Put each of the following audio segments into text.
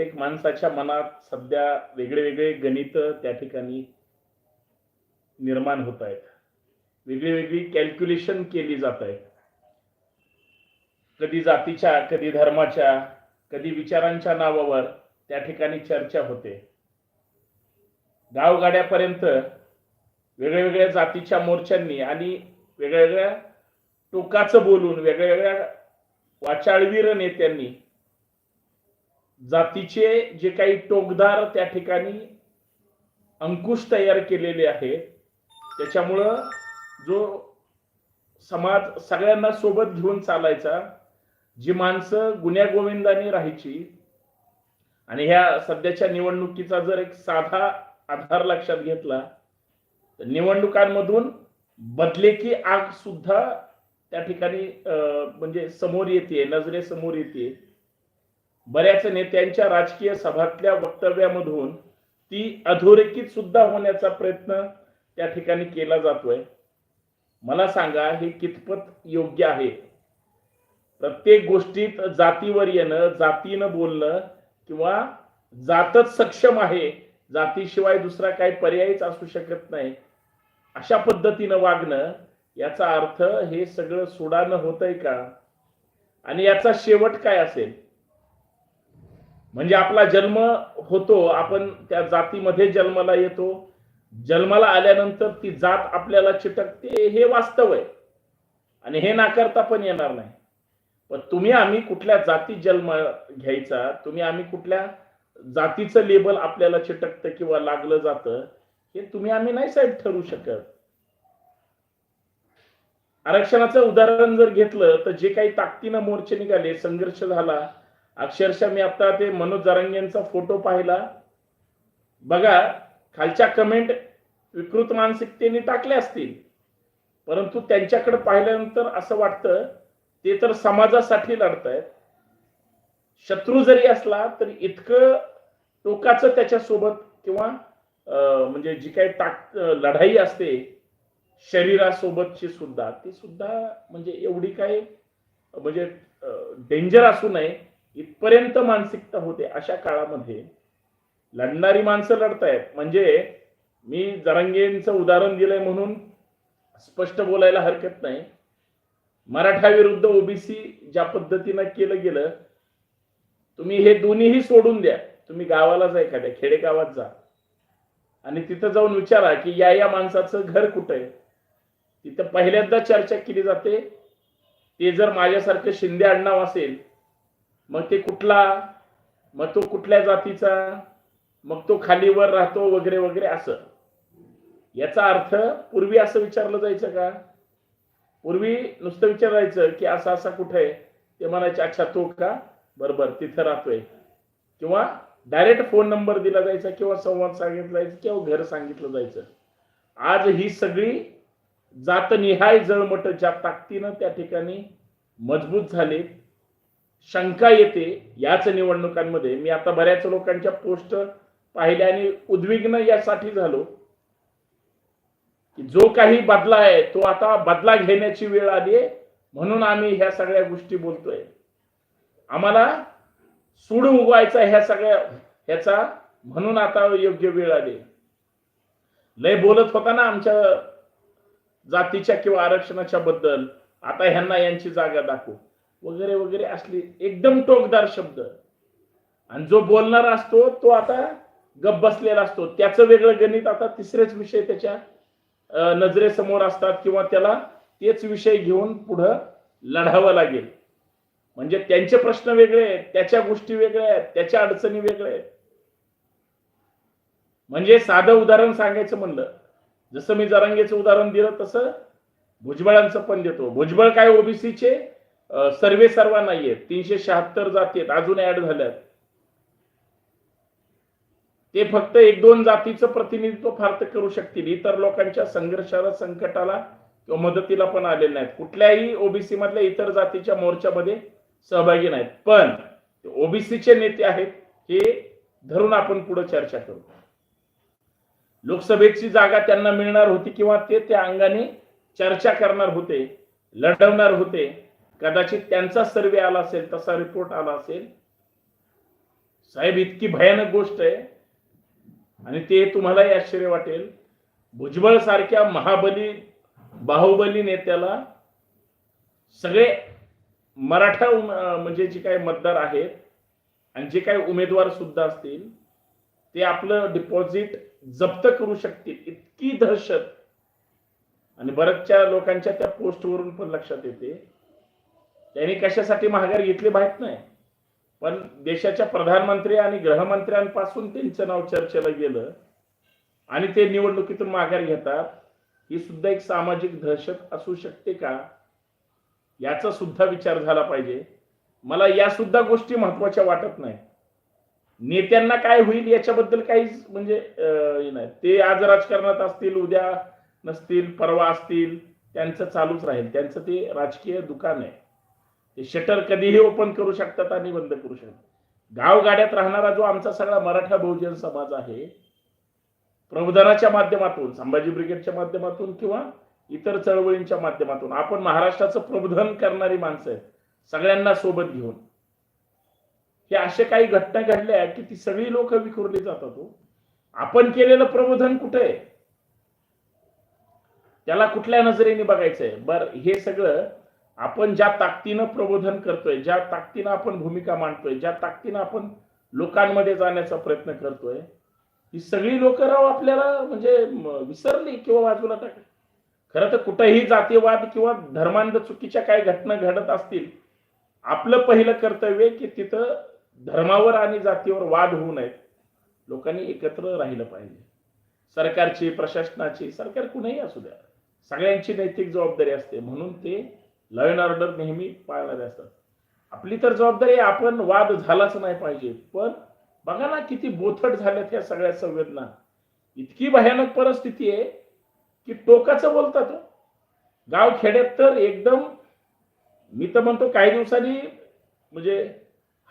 प्रत्येक माणसाच्या मनात सध्या वेगळे वेगळे गणित त्या ठिकाणी निर्माण होत आहेत. वेगळी वेगळी कॅल्क्युलेशन केली जात आहेत. कधी जातीच्या कधी धर्माच्या कधी विचारांच्या नावावर त्या ठिकाणी चर्चा होते. गावगाड्यापर्यंत वेगळ्या वेगळ्या जातीच्या मोर्चांनी आणि वेगळ्या वेगळ्या टोकाचं बोलून वेगळ्या वेगळ्या वाचाळवीर नेत्यांनी जातीचे जे काही टोकदार त्या ठिकाणी अंकुश तयार केलेले आहेत त्याच्यामुळं जो समाज सगळ्यांना सोबत घेऊन चालायचा जी माणसं गुन्ह्यागोविंदाने राहायची आणि ह्या सध्याच्या निवडणुकीचा जर एक साधा आधार लक्षात घेतला तर निवडणुकांमधून बदले की आग सुद्धा त्या ठिकाणी म्हणजे समोर येते नजरेसमोर येते बऱ्याच नेत्यांच्या राजकीय सभातल्या वक्तव्यामधून ती अधोरेखित सुद्धा होण्याचा प्रयत्न त्या ठिकाणी केला जातोय. मला सांगा हे कितपत योग्य आहे? प्रत्येक गोष्टीत जातीवर येणं जातीनं बोलणं किंवा जातच सक्षम आहे जातीशिवाय दुसरा काही पर्यायच असू शकत नाही अशा पद्धतीनं वागणं याचा अर्थ हे सगळं सोडानं होतंय का? आणि याचा शेवट काय असेल? म्हणजे आपला जन्म होतो आपण त्या जातीमध्ये जन्माला येतो. जन्माला आल्यानंतर ती जात आपल्याला चिटकते हे वास्तव आहे. आणि हे नाकारता पण येणार नाही. पण तुम्ही आम्ही कुठल्या जाती जन्म घ्यायचा तुम्ही आम्ही कुठल्या जातीचं लेबल आपल्याला चिटकतं किंवा लागलं जातं हे तुम्ही आम्ही नाही साहेब ठरू शकत. आरक्षणाचं उदाहरण जर घेतलं तर जे काही ताकदीनं मोर्चे निघाले संघर्ष झाला अक्षरशः मी आता ते मनोज जरांगेंचा फोटो पाहिला. बघा खालच्या कमेंट विकृत मानसिकतेने टाकल्या असतील. परंतु त्यांच्याकडे पाहिल्यानंतर असं वाटतं ते तर समाजासाठी लढतायत. शत्रू जरी असला तरी इतकं टोकाचं त्याच्यासोबत किंवा अं, म्हणजे जी काही ताक लढाई असते शरीरासोबतची सुद्धा ती सुद्धा म्हणजे एवढी काही म्हणजे डेंजर असू नये. इथपर्यंत मानसिकता होते अशा काळामध्ये लढणारी माणसं लढतायत. म्हणजे मी जरांगेंचं उदाहरण दिलंय म्हणून स्पष्ट बोलायला हरकत नाही. मराठा विरुद्ध ओबीसी ज्या पद्धतीनं केलं गेलं तुम्ही हे दोन्हीही सोडून द्या. तुम्ही गावाला जा एखाद्या खेडेगावात जा. आणि तिथं जाऊन विचारा की या या माणसाचं घर कुठं आहे? तिथं पहिल्यांदा चर्चा केली जाते. ते जर माझ्यासारखं शिंदे आडनाव असेल मग ते कुठला? मग तो कुठल्या जातीचा? मग तो खालीवर राहतो वगैरे वगैरे असं. याचा अर्थ पूर्वी असं विचारलं जायचं का? पूर्वी नुसतं विचारायचं की असं असा कुठे आहे? ते म्हणायचे अच्छा तो का? बरोबर तिथं राहतोय. किंवा डायरेक्ट फोन नंबर दिला जायचा किंवा संवाद सांगितला जायचा किंवा घर सांगितलं जायचं. आज ही सगळी जातनिहाय जळमट ज्या ताकदीनं त्या ठिकाणी मजबूत झाले शंका येते याच निवडणुकांमध्ये. मी आता बऱ्याच लोकांच्या पोस्ट पाहिल्या आणि उद्विग्न यासाठी झालो. की जो काही बदला आहे तो आता बदला घेण्याची वेळ आली आहे. म्हणून आम्ही ह्या सगळ्या गोष्टी बोलतोय. आम्हाला सूड उगवायचा ह्या सगळ्या ह्याचा म्हणून आता योग्य वेळ आली. लय बोलत होता ना आमच्या जातीच्या किंवा आरक्षणाच्या बद्दल. आता ह्यांना यांची जागा दाखवू. वगैरे वगैरे असली एकदम टोकदार शब्द. आणि जो बोलणारा असतो तो आता गप बसलेला असतो. त्याचं वेगळं गणित आता तिसरेच विषय त्याच्या नजरेसमोर असतात किंवा त्याला तेच विषय घेऊन पुढं लढावं लागेल. म्हणजे त्यांचे प्रश्न वेगळे आहेत त्याच्या गोष्टी वेगळ्या आहेत त्याच्या अडचणी वेगळ्या आहेत. म्हणजे साधं उदाहरण सांगायचं म्हणलं जसं मी जरांगेचं उदाहरण दिलं तसं भुजबळांचं पण देतो. भुजबळ काय ओबीसीचे सर्वे सर्वा नाहीयेत तीनशे शहात्तर जाती आहेत. अजून ऍड झाल्यात. ते फक्त एक दोन जातीचं प्रतिनिधित्व फार तर करू शकतील. इतर लोकांच्या संघर्षाला संकटाला किंवा मदतीला पण आलेले नाहीत. कुठल्याही ओबीसी मधल्या इतर जातीच्या मोर्चामध्ये सहभागी नाहीत. पण ओबीसीचे नेते आहेत. हे धरून आपण पुढे चर्चा करू. लोकसभेची जागा त्यांना मिळणार होती किंवा ते त्या अंगाने चर्चा करणार होते लढवणार होते. कदाचित त्यांचा सर्वे आला असेल तसा रिपोर्ट आला असेल. साहेब इतकी भयानक गोष्ट आहे. आणि ते तुम्हालाही आश्चर्य वाटेल. भुजबळ सारख्या महाबली बाहुबली नेत्याला सगळे मराठा म्हणजे जे काही मतदार आहेत आणि जे काही उमेदवार सुद्धा असतील ते आपलं डिपॉझिट जप्त करू शकतील. इतकी दहशत. आणि बऱ्याचशा लोकांच्या त्या पोस्टवरून पण लक्षात येते. त्यांनी कशासाठी माघार घेतली माहीत नाही. पण देशाच्या प्रधानमंत्री आणि गृहमंत्र्यांपासून त्यांचं नाव चर्चेला गेलं. आणि ते निवडणुकीतून माघार घेतात. ही सुद्धा एक सामाजिक दहशत असू शकते का? याचा सुद्धा विचार झाला पाहिजे. मला या सुद्धा गोष्टी महत्त्वाच्या वाटत नाही. नेत्यांना काय होईल याच्याबद्दल काहीच म्हणजे हे नाही. ते आज राजकारणात असतील उद्या नसतील परवा असतील त्यांचं चालूच राहील. त्यांचं ते राजकीय दुकान आहे. ते शटर कधीही ओपन करू शकतात आणि बंद करू शकतात. गावगाड्यात राहणारा जो आमचा सगळा मराठा बहुजन समाज आहे प्रबोधनाच्या माध्यमातून संभाजी ब्रिगेडच्या माध्यमातून किंवा इतर चळवळींच्या माध्यमातून आपण महाराष्ट्राचं प्रबोधन करणारी माणसं आहेत सगळ्यांना सोबत घेऊन. हे असे काही घटना घडल्या की ती सगळी लोक विखुरली जातात हो. आपण केलेलं प्रबोधन कुठे आहे? त्याला कुठल्या नजरेने बघायचंय? बर हे सगळं आपण ज्या ताकदीनं प्रबोधन करतोय ज्या ताकदीनं आपण भूमिका मांडतोय ज्या ताकदीनं आपण लोकांमध्ये जाण्याचा प्रयत्न करतोय ही सगळी लोक राव आपल्याला म्हणजे विसरली किंवा बाजूला टाकली. खरं तर कुठेही जातीवाद किंवा धर्मांध चुकीच्या काही घटना घडत असतील आपलं पहिलं कर्तव्य की तिथं धर्मावर आणि जातीवर वाद होऊ नयेत. लोकांनी एकत्र राहिलं पाहिजे. सरकारची प्रशासनाची सरकार कुणीही असू द्या. सगळ्यांची नैतिक जबाबदारी असते. म्हणून ते लॉ अँड ऑर्डर नेहमी पाळणारे असतात. आपली तर जबाबदारी आपण वाद झालाच नाही पाहिजे. पण बघा ना किती बोथट झाल्यात या सगळ्या संवेदना. इतकी भयानक परिस्थिती आहे की टोकाचं बोलतात हो. गाव खेड्यात तर एकदम मी तर म्हणतो काही दिवसांनी म्हणजे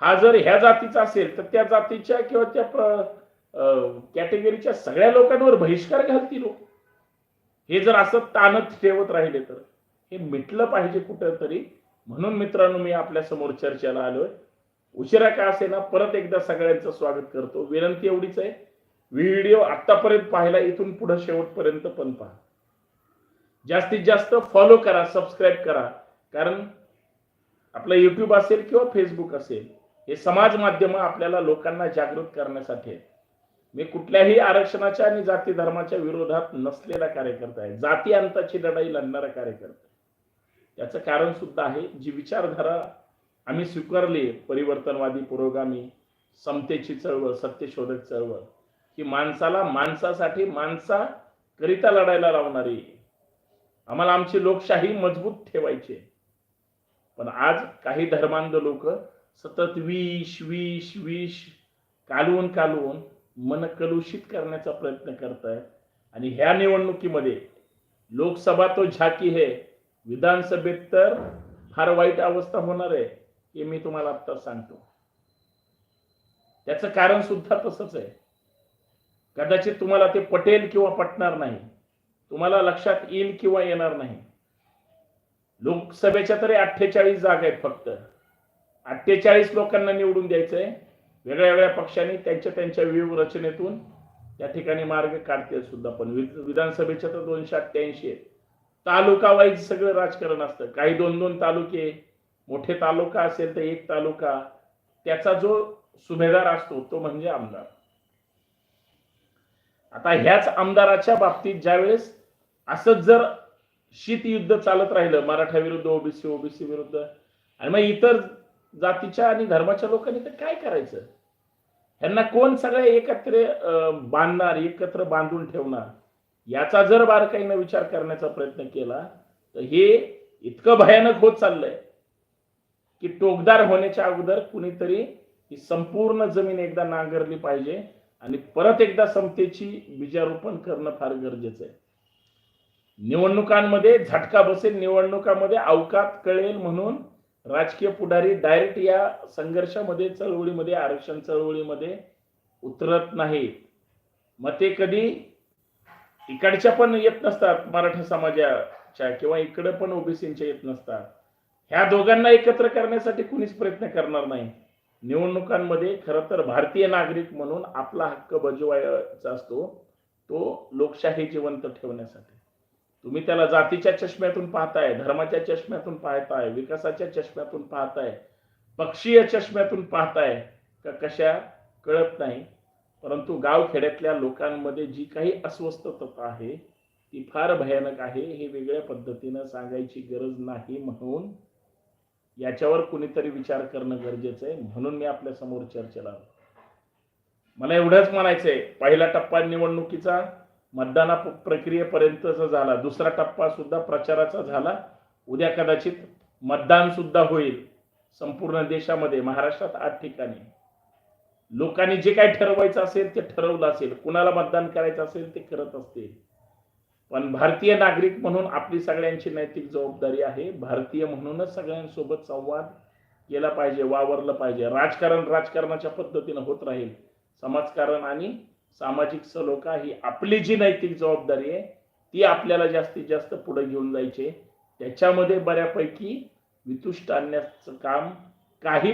हा जर ह्या जातीचा असेल तर त्या जातीच्या किंवा त्या कॅटेगरीच्या सगळ्या लोकांवर बहिष्कार घालतील लोक हे जर असं ताणत ठेवत राहिले तर. हे मिटलं पाहिजे कुठं तरी म्हणून मित्रांनो मी आपल्यासमोर चर्चेला आलोय. उशिरा का असेना परत एकदा सगळ्यांचं स्वागत करतो. विनंती एवढीच आहे. व्हिडिओ आतापर्यंत पाहिला इथून पुढे शेवटपर्यंत पण पहा. जास्तीत जास्त फॉलो करा सबस्क्राईब करा. कारण आपलं युट्यूब असेल किंवा फेसबुक असेल हे समाज माध्यम आपल्याला लोकांना जागृत करण्यासाठी आहेत. मी कुठल्याही आरक्षणाच्या आणि जाती धर्माच्या विरोधात नसलेला कार्यकर्ता आहे. जाती अंताची लढाई लढणारा कार्यकर्ता याचं कारण सुद्धा आहे जी विचारधारा आम्ही स्वीकारली परिवर्तनवादी पुरोगामी समतेची चळवळ सत्यशोधक चळवळ ही माणसाला माणसासाठी माणसाकरिता लढायला लावणारी. आम्हाला आमची लोकशाही मजबूत ठेवायची पण आज काही धर्मांध लोक सतत विष विष विष कालवून कालवून मन कलुषित करण्याचा प्रयत्न करत आहेत आणि ह्या निवडणुकीमध्ये लोकसभा तो झाकी है विधानसभेत तर फार वाईट अवस्था होणार आहे हे मी तुम्हाला आता सांगतो. त्याचं कारण सुद्धा तसंच आहे. कदाचित तुम्हाला ते पटेल किंवा पटणार नाही. तुम्हाला लक्षात येईल किंवा येणार नाही. लोकसभेच्या तरी अठ्ठेचाळीस जागा आहेत फक्त. अठ्ठेचाळीस लोकांना निवडून द्यायचंय. वेगळ्या वेगळ्या पक्षांनी त्यांच्या त्यांच्या व्यूह रचनेतून त्या ठिकाणी मार्ग काढतील सुद्धा. पण विधानसभेच्या तर दोनशे अठ्ठ्याऐंशी आहेत. तालुका वाईज सगळं राजकारण असतं. काही दोन दोन तालुके मोठे तालुका असेल तर एक तालुका. त्याचा जो सुभेदार असतो तो म्हणजे आमदार. आता ह्याच आमदाराच्या बाबतीत ज्यावेळेस असंच जर शीत युद्ध चालत राहिलं मराठा विरुद्ध ओबीसी ओबीसी विरुद्ध आणि मग इतर जातीच्या आणि धर्माच्या लोकांनी तर काय करायचं? ह्यांना कोण सगळे एकत्र बांधणार एकत्र बांधून ठेवणार? याचा जर बारकाईनं विचार करण्याचा प्रयत्न केला तर हे इतकं भयानक होत चाललंय की टोकदार होण्याच्या अगोदर कुणीतरी ही संपूर्ण जमीन एकदा नांगरली पाहिजे आणि परत एकदा समतेची बीजारोपण करणं फार गरजेचं आहे. निवडणुकांमध्ये झटका बसेल निवडणुकांमध्ये अवकात कळेल म्हणून राजकीय पुढारी डायरेक्ट या संघर्षामध्ये चळवळीमध्ये आरक्षण चळवळीमध्ये उतरत नाहीत. मग ते कधी इकडच्या पण येत नसतात मराठा समाजाच्या किंवा इकडं पण ओबीसीच्या येत नसतात. ह्या दोघांना एकत्र करण्यासाठी कुणीच प्रयत्न करणार नाही. निवडणुकांमध्ये खरं तर भारतीय नागरिक म्हणून आपला हक्क बजवायचा असतो तो लोकशाही जिवंत ठेवण्यासाठी. तुम्ही त्याला जातीच्या चष्म्यातून पाहताय धर्माच्या चष्म्यातून पाहताय विकासाच्या चष्म्यातून पाहताय पक्षीय चष्म्यातून पाहताय का कशा? कळत नाही. परंतु गावखेड्यातल्या लोकांमध्ये जी काही अस्वस्थता आहे ती फार भयानक आहे. हे वेगळ्या पद्धतीनं सांगायची गरज नाही म्हणून याच्यावर कुणीतरी विचार करणं गरजेचं आहे म्हणून मी आपल्यासमोर चर्चेला मला एवढंच म्हणायचंय पहिला टप्पा निवडणुकीचा मतदाना प- प्रक्रियेपर्यंतचा झाला. दुसरा टप्पा सुद्धा प्रचाराचा झाला. उद्या कदाचित मतदान सुद्धा होईल संपूर्ण देशामध्ये महाराष्ट्रात आठ ठिकाणी. लोकांनी जे काही ठरवायचं असेल ते ठरवलं असेल. कुणाला मतदान करायचं असेल ते करत असते पण भारतीय नागरिक म्हणून आपली सगळ्यांची नैतिक जबाबदारी आहे. भारतीय म्हणूनच सगळ्यांसोबत संवाद केला पाहिजे वावरलं पाहिजे. राजकारण राजकारणाच्या पद्धतीनं होत राहील. समाजकारण आणि सामाजिक सलोखा ही आपली जी नैतिक जबाबदारी आहे ती आपल्याला जास्तीत जास्त पुढे घेऊन जायचे त्याच्यामध्ये बऱ्यापैकी वितुष्ट आणण्याचं काम काही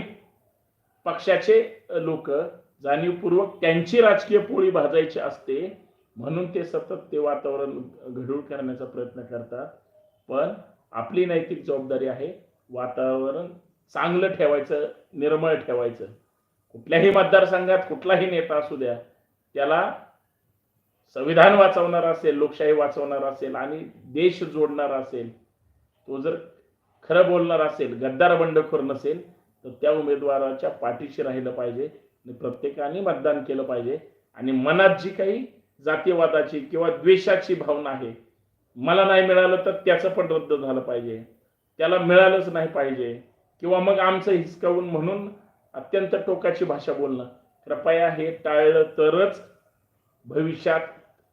पक्षाचे लोक जाणीवपूर्वक त्यांची राजकीय पोळी भाजायची असते म्हणून ते सतत ते वातावरण घडूळ करण्याचा प्रयत्न करतात. पण आपली नैतिक जबाबदारी आहे वातावरण चांगलं ठेवायचं निर्मळ ठेवायचं. कुठल्याही मतदारसंघात कुठलाही नेता असू द्या त्याला संविधान वाचवणार असेल लोकशाही वाचवणार असेल आणि देश जोडणार असेल तो जर खरं बोलणार असेल गद्दार बंडखोर नसेल तर त्या उमेदवाराच्या पाठीशी राहिलं पाहिजे. प्रत्येकाने मतदान केलं पाहिजे. आणि मनात जी काही जातीयवादाची किंवा द्वेषाची भावना आहे मला नाही मिळालं तर त्याचं पण रद्द झालं पाहिजे. त्याला मिळालंच नाही पाहिजे. किंवा मग आमचं हिसकावून म्हणून अत्यंत टोकाची भाषा बोलणं. कृपया हे टाळलं तरच भविष्यात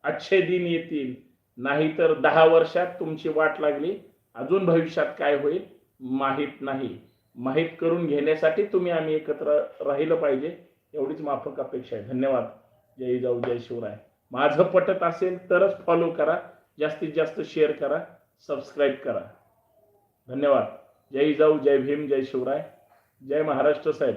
अच्छे दिन येतील. नाहीतर दहा वर्षात तुमची वाट लागली. अजून भविष्यात काय होईल माहीत नाही. माहीत करून घेण्यासाठी तुम्ही आम्ही एकत्र राहिलं पाहिजे. एवढीच माफक अपेक्षा आहे. धन्यवाद. जय जाऊ जय शिवराय. माझं पटत असेल तरच फॉलो करा. जास्तीत जास्त शेअर करा. सबस्क्राईब करा. धन्यवाद. जय जाऊ जय भीम जय शिवराय. जय महाराष्ट्र साहेब.